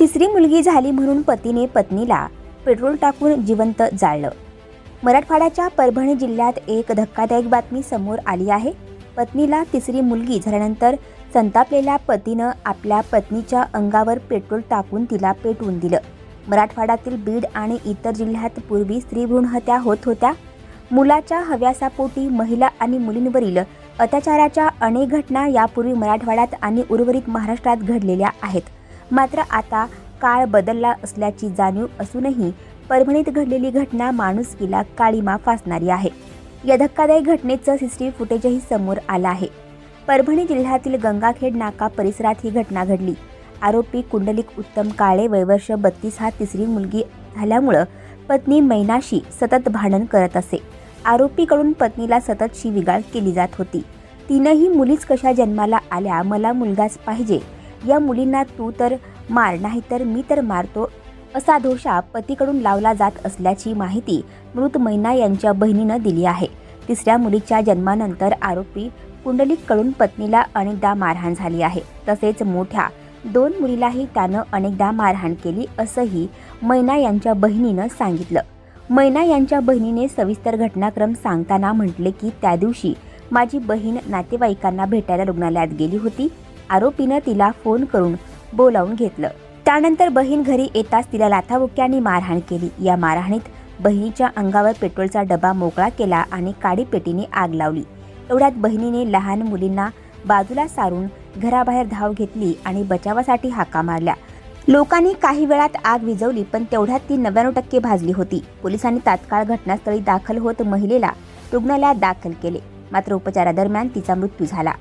तिसरी मुलगी झाली म्हणून पतीने पत्नीला पेट्रोल टाकून जिवंत जाळलं. मराठवाड्याच्या परभणी जिल्ह्यात एक धक्कादायक बातमी समोर आली आहे. पत्नीला तिसरी मुलगी झाल्यानंतर संतापलेल्या पतीनं आपल्या पत्नीच्या अंगावर पेट्रोल टाकून तिला पेटवून दिलं. मराठवाड्यातील बीड आणि इतर जिल्ह्यात पूर्वी स्त्रीभ्रूण हत्या होत होत्या. मुलाच्या हव्यासापोटी महिला आणि मुलींवरील अत्याचाराच्या अनेक घटना यापूर्वी मराठवाड्यात आणि उर्वरित महाराष्ट्रात घडलेल्या आहेत. मात्र आता काळ बदलला असल्याची जाणीव असूनही परभणीत घडलेली घटना माणुसकीला काळीमा फासणारी आहे. या धक्कादायक घटनेचं सीसीटीव्ही फुटेजही समोर आलं आहे. परभणी जिल्ह्यातील गंगाखेड नाका परिसरात ही घटना घडली. आरोपी कुंडलिक उत्तम काळे वयवर्ष बत्तीस हा तिसरी मुलगी झाल्यामुळं पत्नी मैनाशी सतत भांडण करत असे. आरोपीकडून पत्नीला सतत शिविगाळ केली जात होती. तीनही मुलीच कशा जन्माला आल्या मला मुलगाच पाहिजे या मुलींना तू तर मार नाहीतर मी तर मारतो असा दोषा पतीकडून लावला जात असल्याची माहिती मृत मैना यांच्या बहिणीनं दिली आहे. तिसऱ्या मुलीच्या जन्मानंतर आरोपी कुंडलिककडून पत्नीला अनेकदा मारहाण झाली आहे. तसेच मोठ्या दोन मुलीलाही त्यानं अनेकदा मारहाण केली असंही मैना यांच्या बहिणीनं सांगितलं. मैना यांच्या बहिणीने सविस्तर घटनाक्रम सांगताना म्हटले की त्या दिवशी माझी बहीण नातेवाईकांना भेटायला रुग्णालयात गेली होती. आरोपीनं तिला फोन करून बोलावून घेतलं. त्यानंतर बहीण घरी येताच तिला लाथाबुक्याने मारहाण केली. या मारहाणीत बहिणीच्या अंगावर पेट्रोलचा डबा मोकळा केला आणि काडीपेटीने आग लावली. एवढ्यात बहिणीने लहान मुलींना बाजूला सारून घराबाहेर धाव घेतली आणि बचावासाठी हाका मारल्या. लोकांनी काही वेळात आग विझवली पण तेवढ्यात ती नव्याण्णव टक्के भाजली होती. पोलिसांनी तात्काळ घटनास्थळी दाखल होत महिलेला रुग्णालयात दाखल केले. मात्र उपचारादरम्यान तिचा मृत्यू झाला.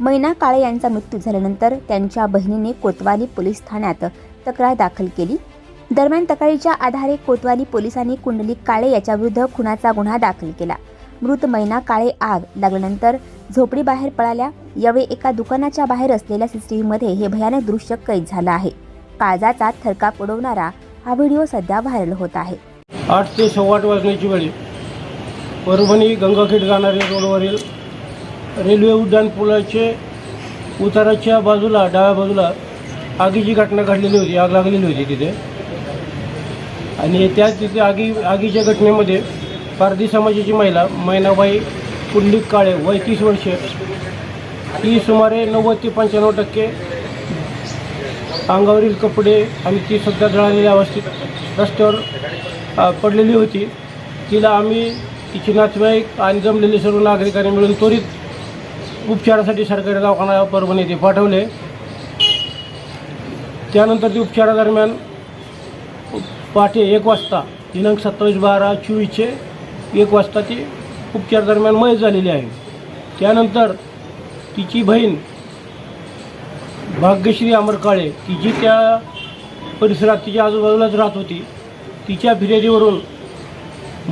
मैना काळे यांचा मृत्यू झाल्यानंतर त्यांच्या बहिणीने कोतवाली पोलीस ठाण्यात तक्रार दाखल केली. दरम्यान तक्रारीच्या आधारे कोतवाली पोलिसांनी कुंडली काळे याच्याविरुद्ध खुनाचा गुन्हा दाखल केला. मृत मैना काळे आग लागल्यानंतर झोपडी बाहेर पळाल्या यावेळी एका दुकानाच्या बाहेर असलेल्या सीसीटीव्हीमध्ये हे भयानक दृश्य कैद झालं आहे. काळजाचा थरकाप उडवणारा हा व्हिडिओ सध्या व्हायरल होत आहे. आठ ते सव्वा आठ वाजण्याची वेळी परभणी गंगाखेड जाणाऱ्या रोडवरील रेल्वे उड्डाण पुलाचे उताराच्या बाजूला डाव्या बाजूला आगीची घटना घडलेली होती आग लागलेली होती तिथे. आणि त्याच तिथे आगी आगीच्या घटनेमध्ये पारधी समाजाची महिला मैनाबाई पुंडलिक काळे वय तीस वर्षे ही सुमारे नव्वद ते पंच्याण्णव टक्के अंगावरील कपडे आणि ती सध्या जळालेल्या अवस्थेत रस्त्यावर पडलेली होती. तिला आम्ही तिचे नातेवाईक आणि जमलेले सर्व नागरिकांनी मिळून त्वरित उपचारासाठी सरकारी दवाखाना परभणी येथे पाठवले. त्यानंतर ती उपचारादरम्यान पहाटे एक वाजता दिनांक सत्तावीस बारा चोवीसचे एक वाजता ती उपचारादरम्यान मयत झालेली आहे. त्यानंतर तिची बहीण भाग्यश्री अमर काळे की जी त्या परिसरात तिच्या आजूबाजूलाच राहत होती तिच्या फिर्यादीवरून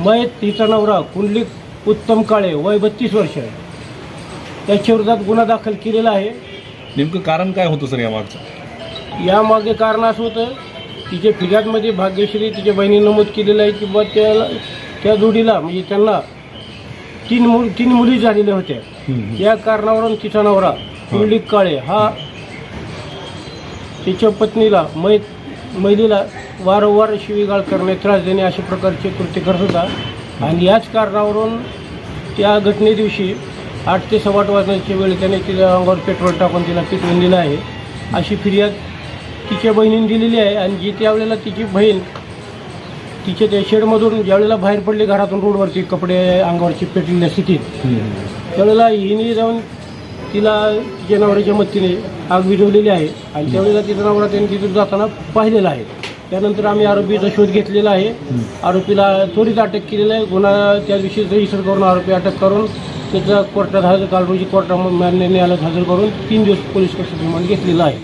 मयत तिचा नवरा कुंडलिक उत्तम काळे वय बत्तीस वर्ष आहे. त्याच्या विरोधात गुन्हा दाखल केलेला आहे. नेमकं कारण काय होतं सर या मागचं यामागे कारण असं होतं तिच्या फिर्यादमध्ये भाग्यश्री तिच्या बहिणी नमूद केलेलं आहे की बुवा त्याला त्या जोडीला म्हणजे त्यांना तीन मुल तीन मुली झालेल्या होत्या. या कारणावरून तिचा नवरा कुंडलिक काळे हा तिच्या पत्नीला मै महिलेला वारंवार शिवीगाळ करणे त्रास देणे अशा प्रकारचे कृत्य करत होता. आणि याच कारणावरून त्या घटने दिवशी आठ ते सव्वा आठ वाजण्याच्या वेळी त्याने तिच्या अंगावर पेट्रोल टाकून तिला पेटवून दिलं आहे. अशी फिर्याद तिच्या बहिणीने दिलेली आहे आणि जी त्यावेळेला तिची बहीण तिच्या त्या शेडमधून ज्यावेळेला बाहेर पडली घरातून रोडवरती कपडे अंगावरची पेटलेल्या स्थितीत त्यावेळेला हिने जाऊन तिला तिच्या नवऱ्याच्या मदतीने आग विझवलेली आहे आणि त्यावेळेला तिचा नवरा त्यांनी तिथून जाताना पाहिलेला आहे. त्यानंतर आम्ही आरोपीचा शोध घेतलेला आहे. आरोपीला त्वरित अटक केलेला आहे. गुन्हा त्या दिवशी रजिस्टर करून आरोपी अटक करून त्याचा कोर्टात हजर काल रोजी कोर्टामध्ये न्यायालयात हजर करून तीन दिवस पोलीस कस्टडीमध्ये घेतलेला आहे.